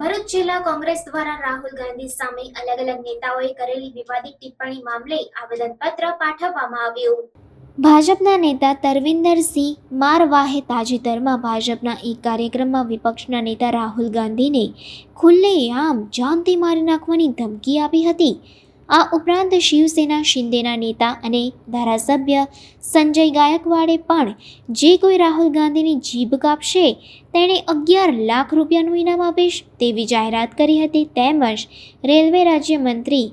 ભરૂચ જિલ્લા કોંગ્રેસ દ્વારા રાહુલ ગાંધી સામે અલગ અલગ નેતાઓએ કરેલી વિવાદિત ટિપ્પણી મામલે આવેદનપત્ર પાઠવવામાં આવ્યું. ભાજપના નેતા તરવિંદરસિંહ મારવાહે તાજેતરમાં ભાજપના એક કાર્યક્રમમાં વિપક્ષના નેતા રાહુલ ગાંધીને ખુલ્લેઆમ જાનથી મારી નાખવાની ધમકી આપી હતી. આ ઉપરાંત શિવસેના શિંદેના નેતા અને ધારાસભ્ય સંજય ગાયકવાડે પણ જે કોઈ રાહુલ ગાંધીની જીભ કાપશે, તેણે અગિયાર લાખ રૂપિયાનું ઇનામ આપીશ તેવી જાહેરાત કરી હતી. તેમજ રેલવે રાજ્યમંત્રી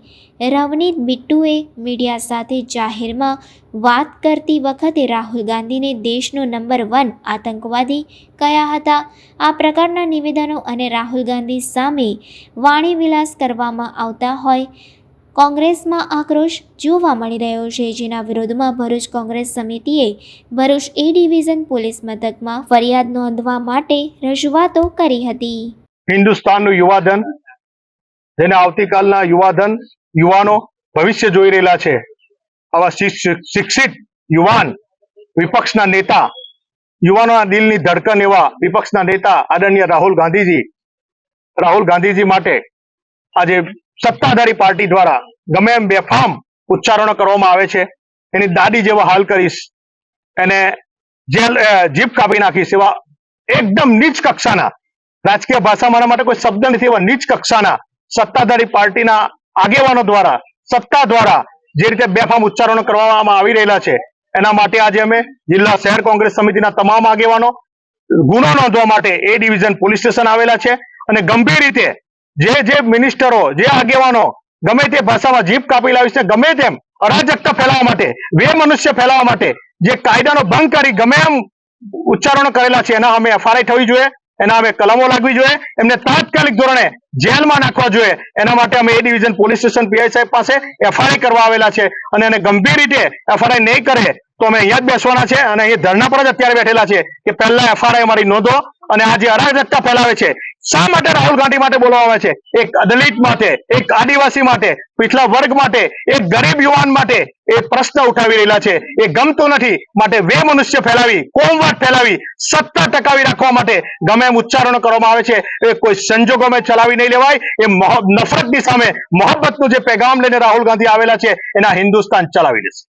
રવનીત બિટ્ટુએ મીડિયા સાથે જાહેરમાં વાત કરતી વખતે રાહુલ ગાંધીને દેશનો નંબર વન આતંકવાદી કયા હતા? આ પ્રકારના નિવેદનો અને રાહુલ ગાંધી સામે વાણીવિલાસ કરવામાં આવતા હોય કોંગ્રેસમાં આક્રોશ જોવા મળી રહ્યો છે. જેના વિરોધમાં ભરૂચ કોંગ્રેસ સમિતિએ ભરૂચ એ ડિવિઝન પોલીસ મથકમાં ફરિયાદ નોંધવા માટે રજૂઆતો કરી હતી. હિન્દુસ્તાનનું યુવાધન, જેને આવતીકાલના યુવાધન, યુવાનો ભવિષ્ય જોઈ રહેલા છે. આવા શિક્ષિત યુવાન વિપક્ષના નેતા, યુવાનોના દિલની ધડકન એવા વિપક્ષના નેતા આદરણીય રાહુલ ગાંધીજી રાહુલ ગાંધીજી માટે આજે સત્તાધારી પાર્ટી દ્વારા ગમે એમ બેફામ ઉચ્ચારણો કરવામાં આવે છે. એની દાદી જેવા હાલ કરીશ. એને જેલ જીભ કાપી નાખીશ એવા એકદમ નીચ કક્ષાના રાજકીય ભાષા મારા માટે કોઈ શબ્દ નથી એવા નીચ કક્ષાના સત્તાધારી પાર્ટીના આગેવાનો દ્વારા, સત્તા દ્વારા જે રીતે બેફામ ઉચ્ચારણો કરવામાં આવી રહેલા છે. એના માટે આજે અમે જિલ્લા શહેર કોંગ્રેસ સમિતિના તમામ આગેવાનો ગુનો નોંધવા માટે એ ડિવિઝન પોલીસ સ્ટેશન આવેલા છે અને ગંભીર રીતે જે જે મિનિસ્ટરો જે આગેવાનો, ગમે તે ભાષામાં જીભ કાપી લાવી છે, ગમે તેમ અરાજકતા ફેલાવવા માટે બે મનુષ્ય ફેલાવવા માટે, જે કાયદાનો ભંગ કરી ગમે એમ ઉચ્ચારણો કરેલા છે, એના અમે એફઆરઆઈ થવી જોઈએ, એના અમે કલમો લાગવી જોઈએ, એમને તાત્કાલિક ધોરણે જેલમાં નાખવા જોઈએ, એના માટે અમે A division police station PI સાહેબ પાસે એફઆરઆઈ કરવા આવેલા છે, અને એને ગંભીર રીતે એફઆરઆઈ નહીં કરે, તો અમે અહીંયા જ બેસવાના છે, અને અહીંયા ધરણા પર જ અત્યારે બેઠેલા છે, કે પહેલા એફઆરઆઈ અમારી નોંધો, અને આ જે અરાજકતા ફેલાવે છે શા માટે રાહુલ ગાંધી માટે બોલાવવા છે? એક દલિત માટે, એક આદિવાસી માટે પીછલા વર્ગ માટે, એક ગરીબ યુવાન માટે એ પ્રશ્ન ઉઠાવી રહેલા છે. એ ગમતો નથી. માટે વે મનુષ્ય ફેલાવી, કોમવાદ ફેલાવી, સત્તા ટકાવી રાખવા માટે ગમે એમ ઉચ્ચારણો કરવામાં આવે છે. એ કોઈ સંજોગોમાં ચલાવી નહીં લેવાય. એ નફરતની સામે, મોહબ્બતનું જે પેગામ લઈને રાહુલ ગાંધી આવેલા છે, એના હિન્દુસ્તાન ચલાવી દેશે